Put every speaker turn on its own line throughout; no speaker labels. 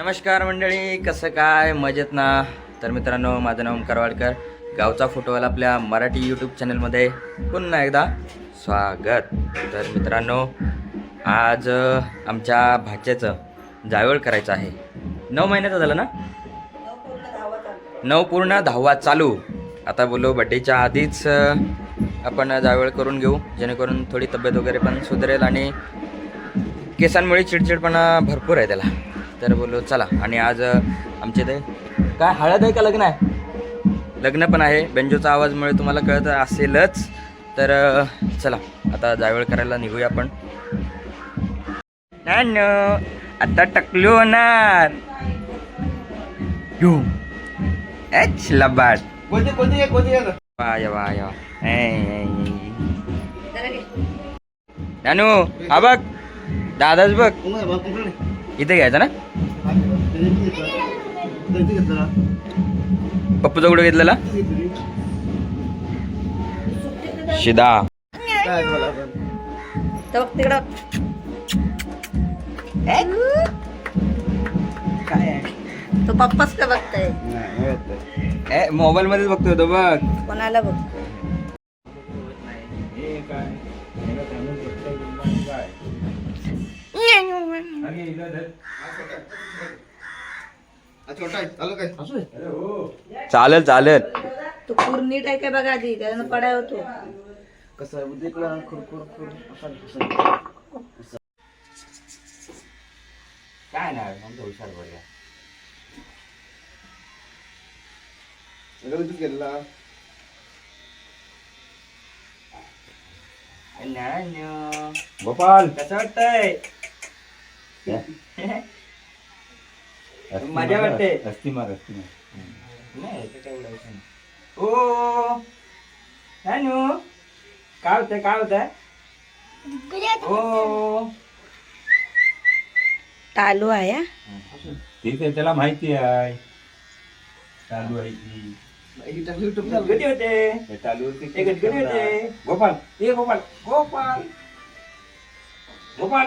नमस्कार मंडळी कसं काय? मजेत ना? तर मित्रांनो माझं नाव ओंकार गावचा फोटोवाला आपल्या मराठी यूट्यूब चॅनलमध्ये पुन्हा एकदा स्वागत. तर मित्रांनो आज आमच्या भाच्याचं जावळ करायचं आहे. नऊ महिन्याचा झालं ना? नऊ पूर्ण दहावा चालू. आता बोललो बड्डेच्या आधीच आपण जावळ करून घेऊ. जेणेकरून थोडी तब्येत वगैरे पण सुधारेल आणि केसांमुळे चिडचिडपणा भरपूर आहे त्याला. तर बोललो चला. आणि आज आमच्या इथे काय हळद आहे का लग्न आहे? लग्न पण आहे. बेंजोचा आवाजमुळे तुम्हाला कळत असेलच. तर चला. आता जायवळ करायला निघूया आपण. नानो, आता टकलो होणार यो. एच लबाड.
कोणती कोणती कोणती
वाय वाय नानू हा बघ. दादाच बघ. इथे घ्यायचा ना? पप्पूचा कुठं घेतलेला? शिदा.
तो पप्पाच का बघताय?
मोबाईल मध्येच बघतोय तो बघ.
कोणाला बघ
छोटा आहे. चालू काय
चालेल चालेल.
तो पूर्ण नीट आहे काय बघा आधी? त्यानं पडाय होतो.
कसं आहे? उद्या खुरखुर खुर
काय नाही आमचा हुशार बघा
गेला
गोपाल. कसं वाटतंय? मजा वाटते.
असती मार असती मार
नाही. ते काय. ओ होतंय काय होतंय? ओ.
टालू आहे?
ठीक आहे त्याला माहिती आहे. चालू आहे ती
होते?
हे चालू
होते गोपाल. ए गोपाल. गोपाल. गोपाल.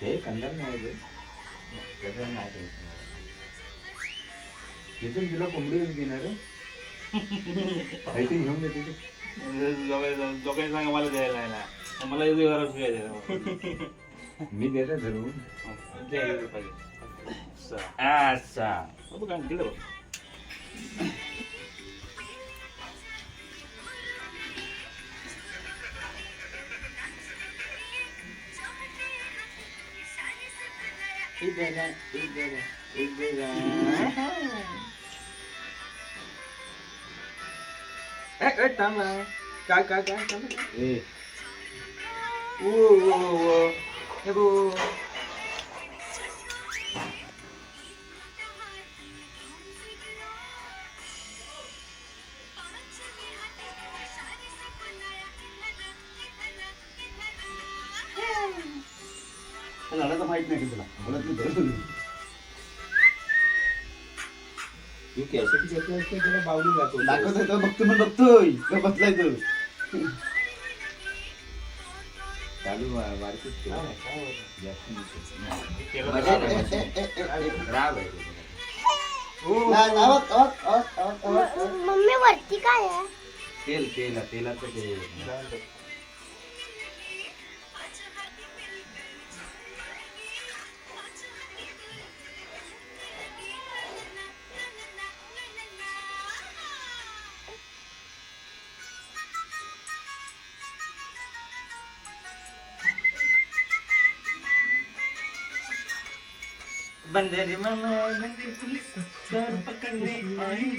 ते? कंदर नाही.
तसं नाही.
तिथून तुला कोंबडी येऊन घेणार काहीतरी घेऊन देते ते.
सांगा मला द्यायला आहे ना. मला इथे घरात शिकायचं
मी देतो धरून.
अच्छा. इधर आ, इधर आ, इधर आ. ए, ए, थांब ना. काय काय काय थांब.
ए
ओ, ओ, ओ, ओ. हे बघ.
झाडाचं माहीत नाही का तुला
बावली जातो
दाखवतोय तो बघतो पण बघतोय. तो बसलाय तो.
चालू.
राग आहे
मम्मी वरती काय आहे?
तेल तेल तेलाचं ते. बंदर मामा बंदर पुलिस सर पकड़ने आई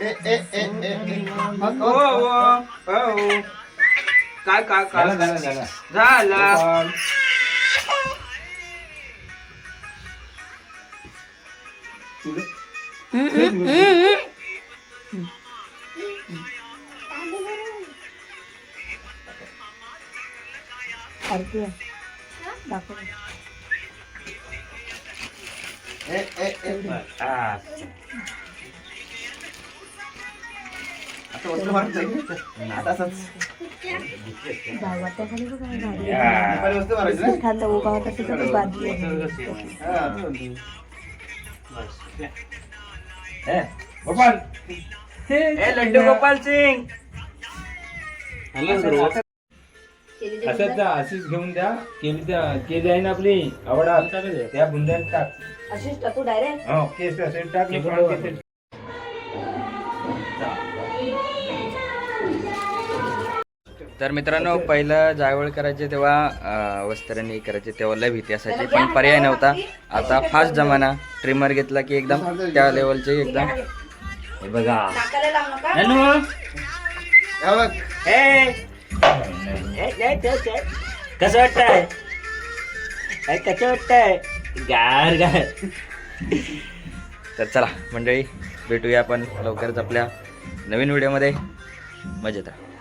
ए ए ए ए ए. मग,
हो
मग,
हो हो काय काय
झाला
काय
झाला झाला
झाला
वस्तू मारायची ना?
खाल्लं उभा होता तिथं तू बादली आहे.
हा,
ए, गोपाल.
ए लड्डू गोपाल सिंग.
केली
असंच जा अशीच घेऊन द्या केली त्या केली आहे ना आपली आवडा. त्या बुंद्यात टाक.
अशीच टाकू डायरेक्ट
हो केस असेल टाक
तर मित्रांनो पहिलं जायवळ करायचे तेव्हा अं, वस्त्रांनी करायचे तेव्हा लय भीती असायची पण पर्याय नव्हता. आता फास्ट जमाना. ट्रिमर घेतला की एकदम त्या लेवलचे एकदम. हे बघा.
नाकाला लावू नका.
ननू
हा. बघ.
कसं वाटतंय? कसं वाटतंय? गार गार. तर चला मंडळी भेटूया आपण लवकरच आपल्या नवीन व्हिडिओमध्ये. मजेत राहा.